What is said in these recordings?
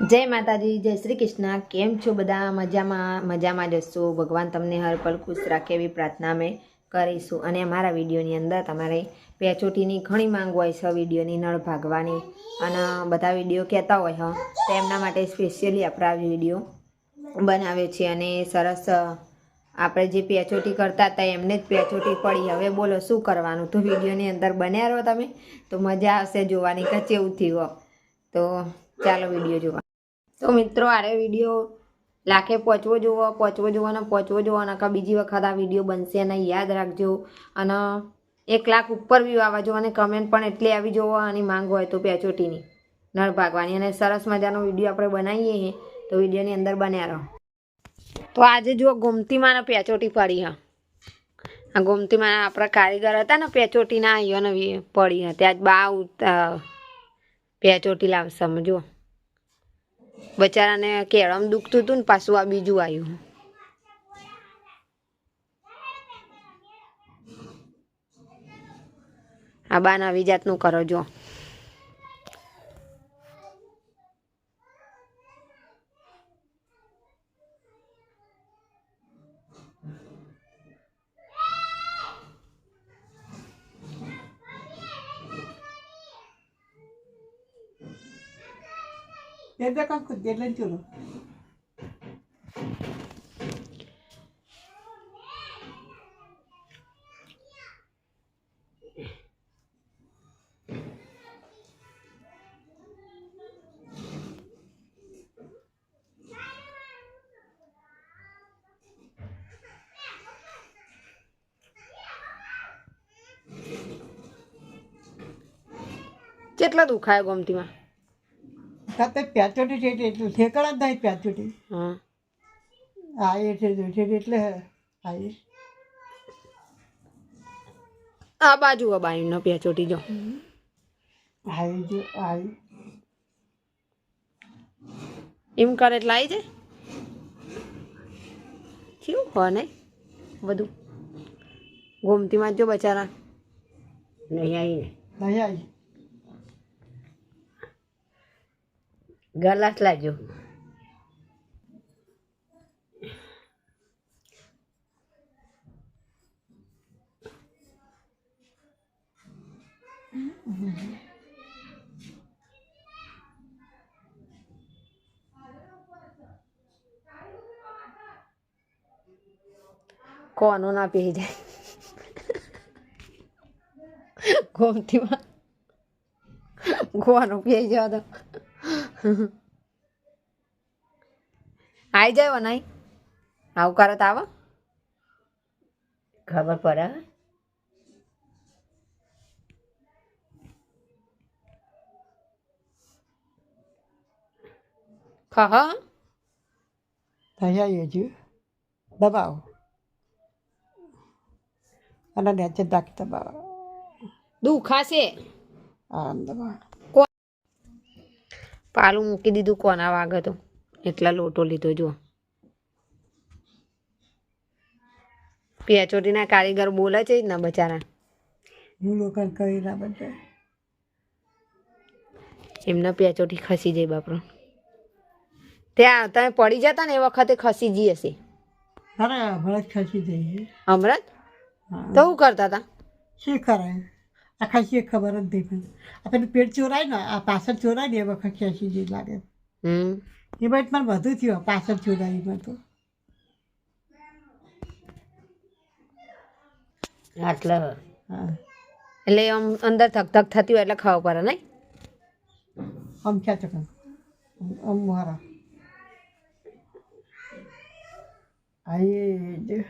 જય માતાજી, જય શ્રી કૃષ્ણ. કેમ છો બધા? મજામાં મજામાં જશો ભગવાન તમને હર પલ ખુશ રાખે એવી પ્રાર્થના અમે કરીશું. અને અમારા વિડીયોની અંદર તમારે પેચોટીની ઘણી માંગ હોય છે, વિડીયોની નળ ભાગવાની. અને બધા વીડિયો કહેતા હોય, હા. તો એમના માટે સ્પેશિયલી આપણે વીડિયો બનાવ્યો છે. અને સરસ આપણે જે પેચોટી કરતા હતા, એમને જ પેચોટી પડી. હવે બોલો, શું કરવાનું? તો વિડીયોની અંદર બન્યા રહો તમે. તો મજા આવશે જોવાની, કે કેવું થયું. તો ચાલો વીડિયો જોવા. તો મિત્રો, આરે વીડિયો લાખે પહોંચવો જોવો પહોંચવો જોવો અને પહોંચવો જોવો અને બીજી વખત આ વીડિયો બનશે અને યાદ રાખજો. અને એક લાખ ઉપર વ્યૂ આવવા જો અને કમેન્ટ પણ એટલી આવી જોવો અને માંગ હોય તો પેચોટીની. નળ ભાગવાની અને સરસ મજાનો વીડિયો આપણે બનાવીએ તો વિડીયોની અંદર બન્યા રહો. તો આજે જો ગોમતીમાં પેચોટી પડી હા. આ ગોમતીમાં આપણા કારીગર હતા ને, પેચોટીના અહીંયાને પડી હા. ત્યાં જ બા ચોટી પેચોટી લાવશે સમજો બચારાને કેળમ દુખતું હતું ને પાછું આ બીજું આવ્યું આ બાન આવી જાતનું કરો જો Yadda kan kuddelan turo. કેટલા દુખાય ગોમતીમાં Kata પ્યાચોટી છે એટલું ઠેકડા જ નહીં પ્યાચોટી. હા. આ એ છે જો છે એટલે આ આ બાજુ આ બાયુનો પેચોટી જો. આવી જો આવી એમ કરે એટલે આવી જાય? કેવું હોય ને? બધું. ગોમતીમાં જો બચારા. નહીં આવીને નહીં આવી ગલાસ લાજો કોનો ના પી જાય ગોમતીમાં ગોવાનો પી જવા તો આઈ જાય વનાઈ આવું કરો તો આવો. ખબર પડે ખહ. નહીં આવી હજુ દબાવો. અને નીચે દાખ દબાવો. દુખાશે. આ દબાવો. પાલું મૂકી દીધું કોના વાગ હતો એટલા લોટો લીધો જો પેચોટીના કારીગર બોલે છે જ ને બચારા. હું લોકો કરી ના બધે. એમને પેચોટી ખસી જાય બાપરો. ત્યાં તમે પડી જતા ને એ વખતે ખસી જઈ હશે અરે હમણાં જ ખસી જઈએ. તો શું કરતા હતા? શું કરે આ ખસી ખબર જ નહીં પણ આ પેલું પેટ ચોરાય ને આ પાછળ ચોરાય ને એ વખત ખેંચી જે લાગે. હમ. એ બાદ મને બધું થયું પાછળ ચોરાય તો. આટલા. હા. એટલે આમ અંદર ધક ધક થતી હોય એટલે ખાવા પડે નહીં? આમ ક્યાં ચકન આમ મારા. આઈ જ.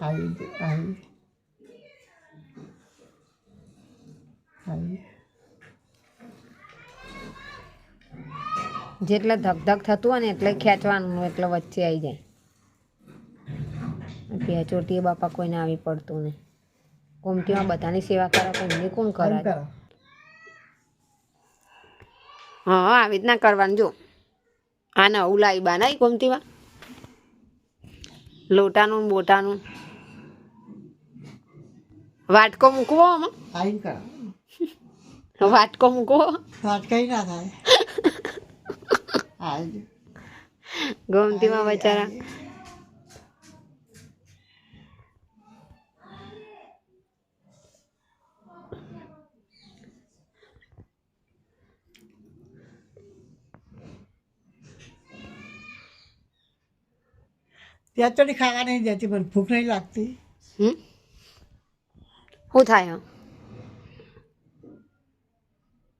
આઈ આઈ જેટલે ધક ધક થતું હોય ને એટલે ખેંચવાનું એટલે વચ્ચે આવી જાય. પેચોટી બાપા કોઈને આવી પડતું નહીં. કોમતીમાં બધાની સેવા કરે કોઈને કોણ કરે. હા આવી રીતના કરવાનું જો. આ નવું લાવી બનાવી નહીં કોમતીમાં લોટાનું બોટાનું. વાટકો મૂકવો આમાં? વાટકો મૂકો વાત ના થાય. જો બચારા. ત્યાં તો ખાવા નહીં જતી પણ ભૂખ નહીં લાગતી. હું શું થાય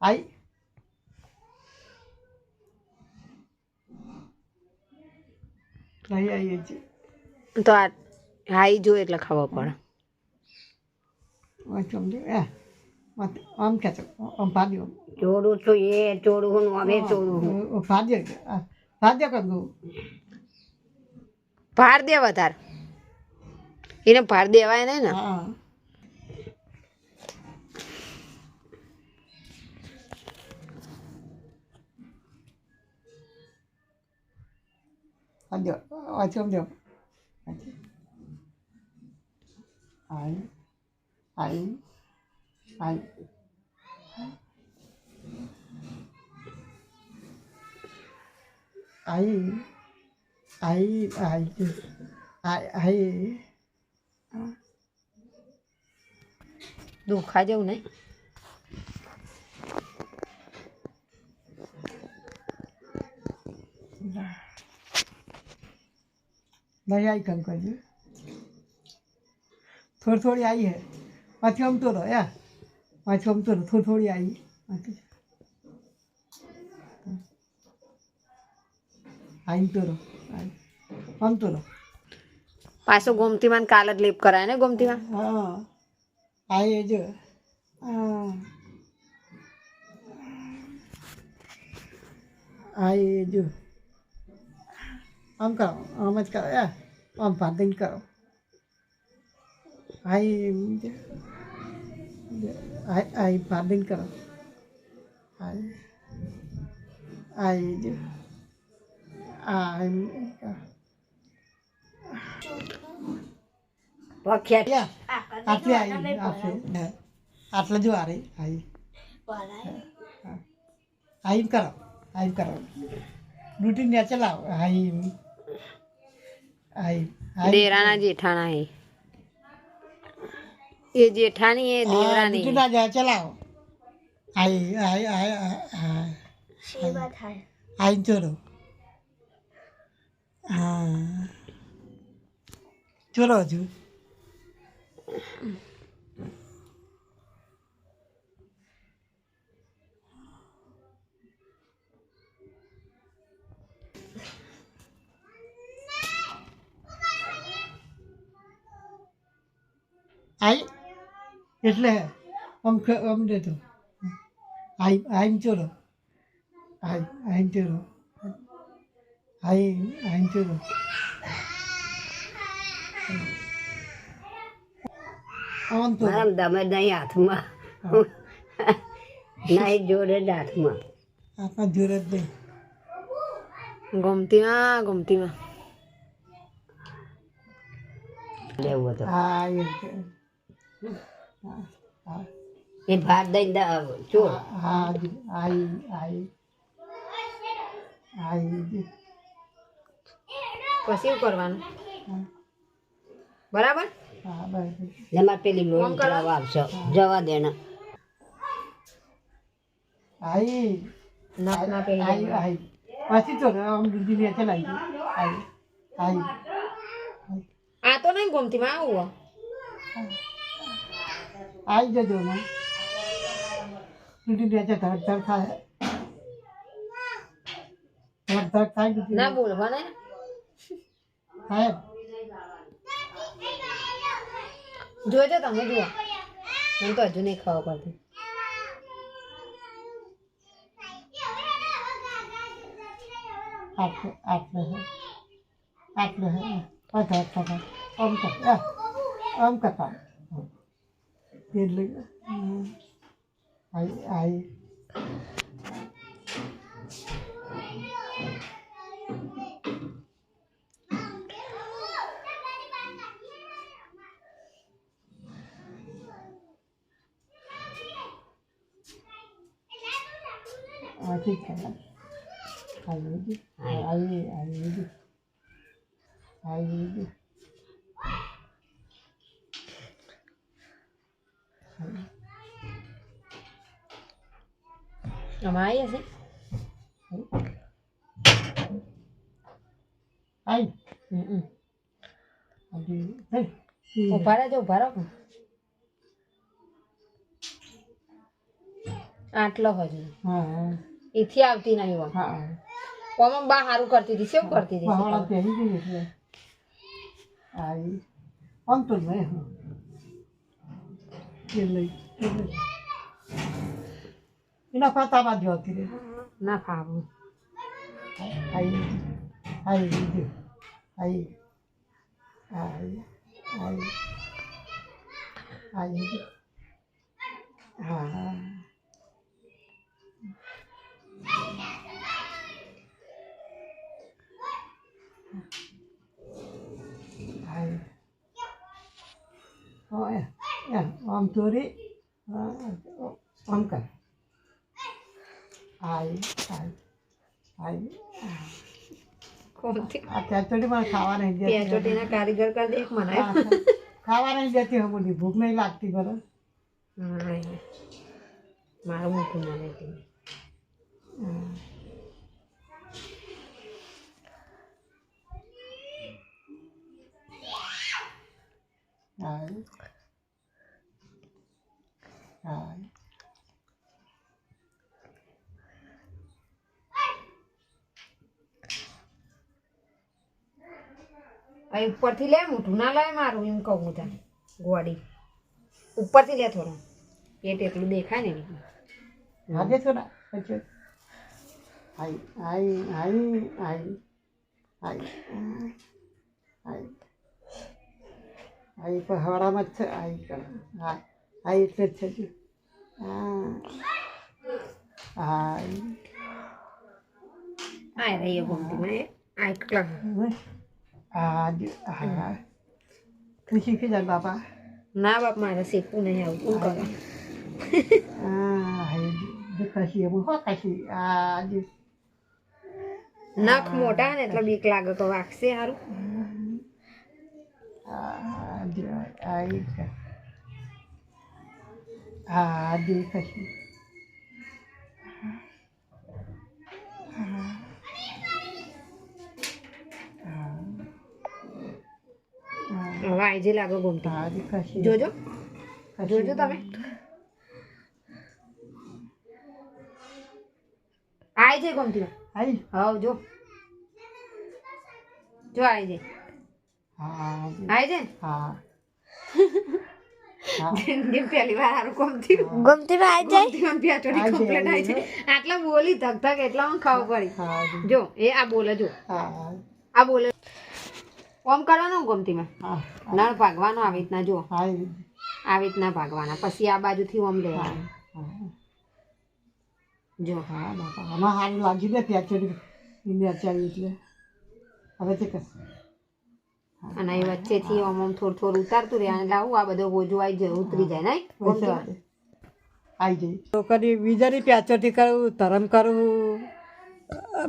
આવીએ તો આ હાઈ જો એટલે ખાવા પડે. એ. આમ ખેંચો આમ ભાગ્યો. ચોરું છું એ ચોરું હું અમે ચોરું હું ભાગ્ય ભાગ્ય કરવું ભાર દે તાર એને ભાર દેવાય નહીં ને? હા. સમજો વાંચો સમજો આઈ આઈ આઈ આઈ આઈ આઈ આઈ આઈ દુખા જેવું નહીં नहीं आई कल થોડી થોડી આવી હે? પાછી पाँच हम तो या पाँच हम तो थोड़ी थोड़ी તો રહો આમ તો રહો. પાછો ગોમતીમાં કાલ જ લીપ કરાય ને ગોમતીમાં હા. આ જો. આ એ જો. આમ કરો આમ જ કરો યા આમ ભાદીને કરો. આઈ આઈ ભાદીને કરો. આઈ આઈ જો આઈ આટલી આવી આટલી આટલે જો આ રહી આઈ આઈ કરો આઈ કરો. રૂટીન ને ચલાવો આઈ દેરાના જેઠાણા એ એ જેઠાણી એ દેવરાની રૂટીન ના જાય ચલાવો આઈ આઈ આઈ આઈ આઈ ચોરો હા ચોરો હજુ આઈ? એટલે આમ આમ દેતો આઈ આઈમ ચોરો. આઈ આઈમ ચોરો. આઈ આઈમ ચોરો. આમ તો. મારા દમે નહીં હાથમાં. નહીં જોડે જ હાથમાં. આપણા જોર જ નહીં. ગોમતીમાં ગોમતીમાં લેવું હતું હા. એ ભાત દઈ દે ચોર હા આઈ આઈ. આઈ પછી કરવાનું? બરાબર? હા તમારે પેલી લોહી ઉતરાવા આવશો જવા દેના. આઈ. ના ના પેલી આઈ આઈ. પછી તો આમ દૂધી લે ચલાઈ આઈ આઈ. આ તો નહીં ગોમતીમાં આવું આવી જજો મને ઊંટી બેચે ધડધડ થાય. ધડધડ થાય બીજી ના. બોલવાને સાહેબ જોજો તમે જુઓ. હું તો હજુ નહીં ખાવા પડતી. આટલું આટલું હે. આટલું હે. આમ કરતા આમ કરતા. Birlik. Ay ay. Aquí está. Ahí, ahí, ahí, ahí, ahí. આવી sí. Ay. Mm -mm. હમ આવી હે ઊભા આટલો હજુ એથી આવતી નહીં હોય આમાં બા સારું કરતી હતી શું કરતી હતી આમ તો નહીં હા એ લઈ એ લઈ એના પાતામાં જ હતી રે ના ફાવું આવી આવી દીધું આવી આવી આવી આવી હા આવી Oh ya, ya, om turi, om kan. ખાવા નહીં દેતી હા, ખાવા નહીં દેતી હું બોલી ભૂખ નહીં લાગતી બરાબર મારું મોટું મને હતી Ai. અહીં ઉપરથી લે મોટું ના લાવે મારું એમ કહું હું તને. ગોળી ઉપરથી લે થોડું. પેટ એટલું દેખાય ને. લાગે થોડા પછી? આઈ આઈ આઈ આઈ આઈ આઈ. આઈ પણ હવાડામાં જ છે. આઈ કર હા આઈ એટલે જ છે આઈ. આ રહી ગમતી મને આ આ તું શીખી જાય બાપા ના બાપ મારે શીખવું નહીં આવું શું કરે આ કશી એમ હો કશી આ નખ મોટા ને એટલે બીક લાગે તો વાગશે સારું આ આ જ કશી હવે આઈ જે લાગે ગમતી. આ જ કશી જોજો. જોજો તમે. આઈ જે ગમતી આઈ હવ જો. જો આઈ હા આઈ હા. આટલા બોલી ધક ધક એટલા માં ખાવ પડી જો એ આ બોલે જો. આ બોલે. ઓમ કરવાનું ગમતી માં નળ ભાગવાનો આવી રીતના જો આવી રીતના ભાગવાના. પછી આ બાજુથી ઓમ લેવાનું જો. હા બાપા. આમાં સારું લાગી દે ત્યાં ચડી ચાલી એટલે. હવે તે કસ અને એ વચ્ચેથી ઓમ ઓમ થોડું થોડું ઉતારતું રહે. અને લાવું આ બધો ગોજો આવી જાય ઉતરી જાય નહીં? આવી જાય. તો કદી બીજાની પ્યાચરથી કરું તરમ કરું.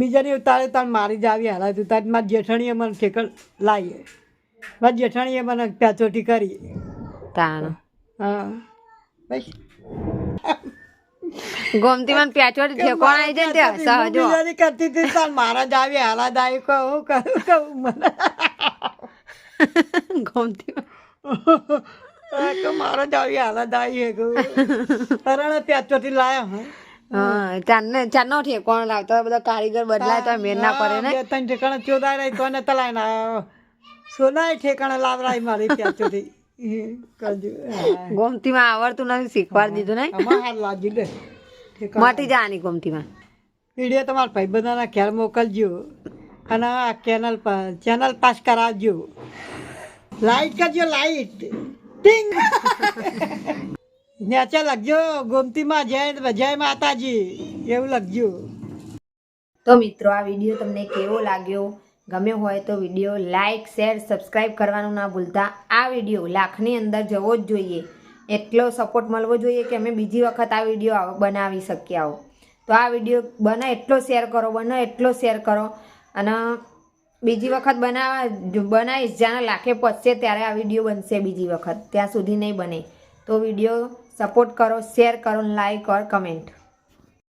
બીજાની તારે તાર મારી જ આવી હાલ તારી મારી જેઠાણીએ મને ઠેકડ લાવીએ. મારી જેઠાણીએ મને પ્યાચોટી કરી તાણ. હા. ગોમતી મને પ્યાચોડી ઠેકોણ આવી જાય ત્યાં? સહજો બીજાની કરતી હતી તાર મારા જ આવી હાલા આવી. કહું કહું કહું મને. ગમતી મારા જ આવી હાલા આવી. હે કહું. તરણે પ્યાચોટી લાયા હા. હા ચાંદને ઠેકોણ લાવતા બધા કારીગર બદલાય તો મેર ના પડે ને? ત્રણ ઠેકાણે ચોદાય રહી કોને તલાય ના સોનાય ઠેકાણે લાવરાય મારી ત્યાં સુધી. કરજો. આવડતું નથી શીખવાડી દીધું ને? લાગી ઠેકાણે. મટી જવાની ગમતી માં વીડિયો તમારા ભાઈ બધાના ઘેર મોકલજો. અને આ ચેનલ પર ચેનલ પાસ કરાવજો. લાઈટ કરજો લાઈટ ટીંગ નેચે લખજો, ગોમતીમાં જય જય માતાજી, એવું લખજો. તો મિત્રો, આ વીડિયો તમને કેવો લાગ્યો? ગમ્યો હોય તો વીડિયો લાઇક શેર, સબસ્ક્રાઈબ કરવાનું ના ભૂલતા. આ વીડિયો લાખની અંદર જવો જ જોઈએ. એટલો સપોર્ટ મળવો જોઈએ કે અમે બીજી વખત આ વીડિયો બનાવી શકીએ આવો તો આ વીડિયો બને એટલો શેર કરો, બને એટલો શેર કરો. અને બીજી વખત બનાવવા બનાવીશ જ્યાં લાખે પહોંચશે, ત્યારે આ વીડિયો બનશે બીજી વખત. ત્યાં સુધી નહીં બને. તો વીડિયો સપોર્ટ કરો શેર કરો લાઈક ઓર કમેન્ટ.